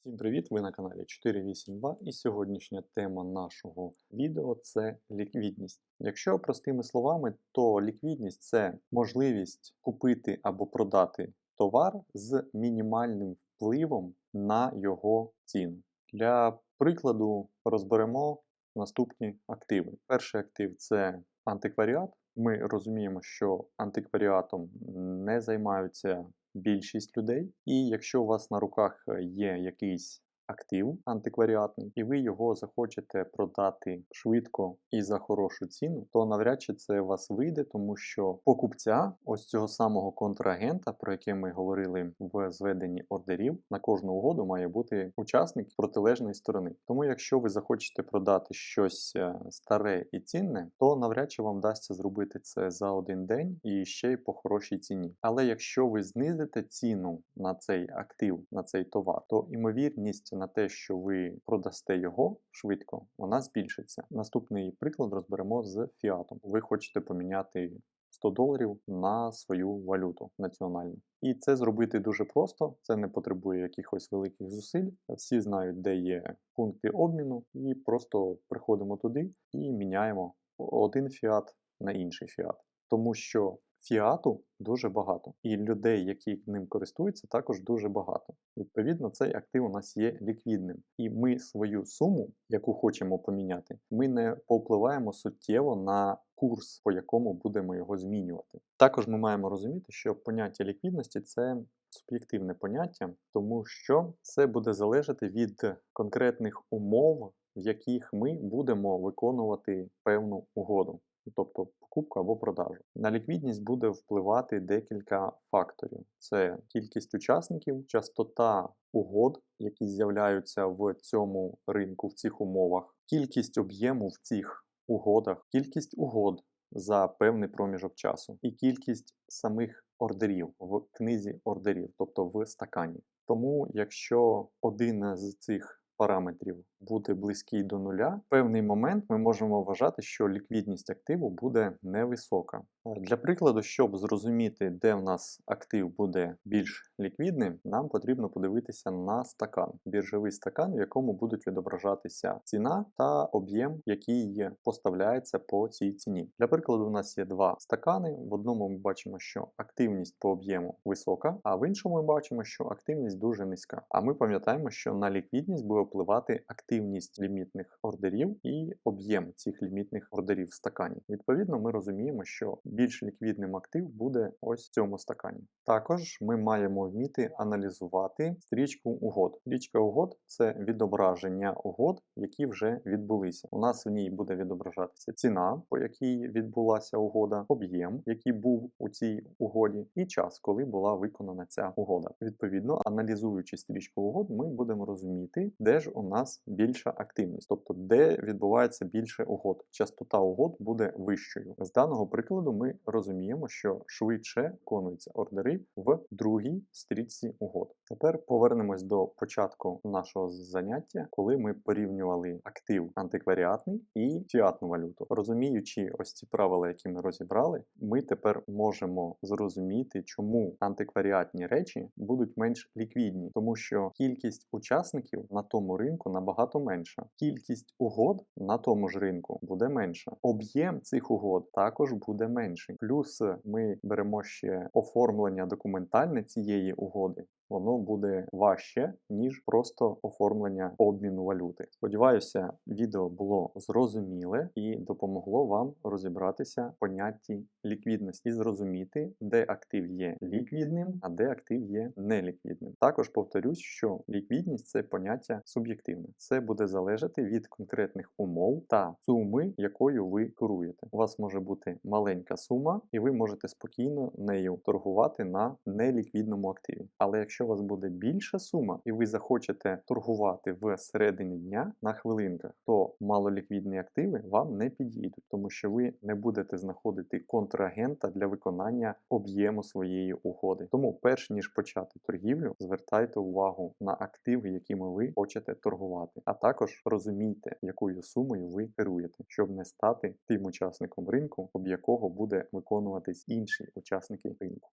Всім привіт! Ви на каналі 482 і сьогоднішня тема нашого відео це ліквідність. Якщо простими словами, то ліквідність це можливість купити або продати товар з мінімальним впливом на його ціну. Для прикладу розберемо наступні активи. Перший актив це антикваріат. Ми розуміємо, що антикваріатом не займаються більшість людей, і якщо у вас на руках є якийсь актив антикваріатний, і ви його захочете продати швидко і за хорошу ціну, то навряд чи це у вас вийде, тому що покупця ось цього самого контрагента, про яке ми говорили в зведенні ордерів, на кожну угоду має бути учасник протилежної сторони. Тому, якщо ви захочете продати щось е, старе і цінне, то навряд чи вам вдасться зробити це за один день і ще й по хорошій ціні. Але якщо ви знизите ціну на цей актив, на цей товар, то імовірність на те, що ви продасте його швидко, вона збільшиться. Наступний приклад розберемо з фіатом. Ви хочете поміняти 100 доларів на свою валюту національну. І це зробити дуже просто, це не потребує якихось великих зусиль. Всі знають, де є пункти обміну, і просто приходимо туди і міняємо один фіат на інший фіат. Тому що фіату дуже багато, і людей, які ним користуються, також дуже багато. Відповідно, цей актив у нас є ліквідним, і ми свою суму, яку хочемо поміняти, ми не повпливаємо суттєво на курс, по якому будемо його змінювати. Також ми маємо розуміти, що поняття ліквідності це суб'єктивне поняття, тому що це буде залежати від конкретних умов, в яких ми будемо виконувати певну угоду. Тобто покупку або продажу. На ліквідність буде впливати декілька факторів: це кількість учасників, частота угод, які з'являються в цьому ринку, в цих умовах, кількість об'єму в цих угодах, кількість угод за певний проміжок часу, і кількість самих ордерів в книзі ордерів, тобто в стакані. Тому, якщо один з цих параметрів буде близький до нуля, в певний момент ми можемо вважати, що ліквідність активу буде невисока. Для прикладу, щоб зрозуміти, де в нас актив буде більш ліквідним, нам потрібно подивитися на стакан, біржовий стакан, в якому будуть відображатися ціна та об'єм, який поставляється по цій ціні. Для прикладу, у нас є два стакани. В одному ми бачимо, що активність по об'єму висока, а в іншому ми бачимо, що активність дуже низька. А ми пам'ятаємо, що на ліквідність буде впливати активність лімітних ордерів і об'єм цих лімітних ордерів в стакані. Відповідно, ми розуміємо, що більш ліквідним актив буде ось в цьому стакані. Також ми маємо вміти аналізувати стрічку угод. Стрічка угод це відображення угод, які вже відбулися. У нас в ній буде відображатися ціна, по якій відбулася угода, об'єм, який був у цій угоді, і час, коли була виконана ця угода. Відповідно, аналізуючи стрічку угод, ми будемо розуміти, де ж у нас більша активність, тобто де відбувається більше угод. Частота угод буде вищою. З даного прикладу ми розуміємо, що швидше виконуються ордери в другій стрічці угод. Тепер повернемось до початку нашого заняття, коли ми порівнювали актив антикваріатний і фіатну валюту. Розуміючи ось ці правила, які ми розібрали, ми тепер можемо зрозуміти, чому антикваріатні речі будуть менш ліквідні, тому що кількість учасників на тому ринку набагато менша. Кількість угод на тому ж ринку буде менша. Об'єм цих угод також буде менший. Плюс ми беремо ще оформлення документальне цієї угоди. Воно буде важче, ніж просто оформлення обміну валюти. Сподіваюся, відео було зрозуміле і допомогло вам розібратися в понятті ліквідності і зрозуміти, де актив є ліквідним, а де актив є неліквідним. Також повторюсь, що ліквідність це поняття суб'єктивне. Це буде залежати від конкретних умов та суми, якою ви керуєте. У вас може бути маленька сума, і ви можете спокійно нею торгувати на неліквідному активі. Але якщо у вас буде більша сума, і ви захочете торгувати в середині дня на хвилинках, то малоліквідні активи вам не підійдуть, тому що ви не будете знаходити контрагента для виконання об'єму своєї угоди. Тому, перш ніж почати торгівлю, звертайте увагу на активи, якими ви хочете торгувати, а також розумійте, якою сумою ви керуєте, щоб не стати тим учасником ринку, об якого буде виконуватись інші учасники ринку.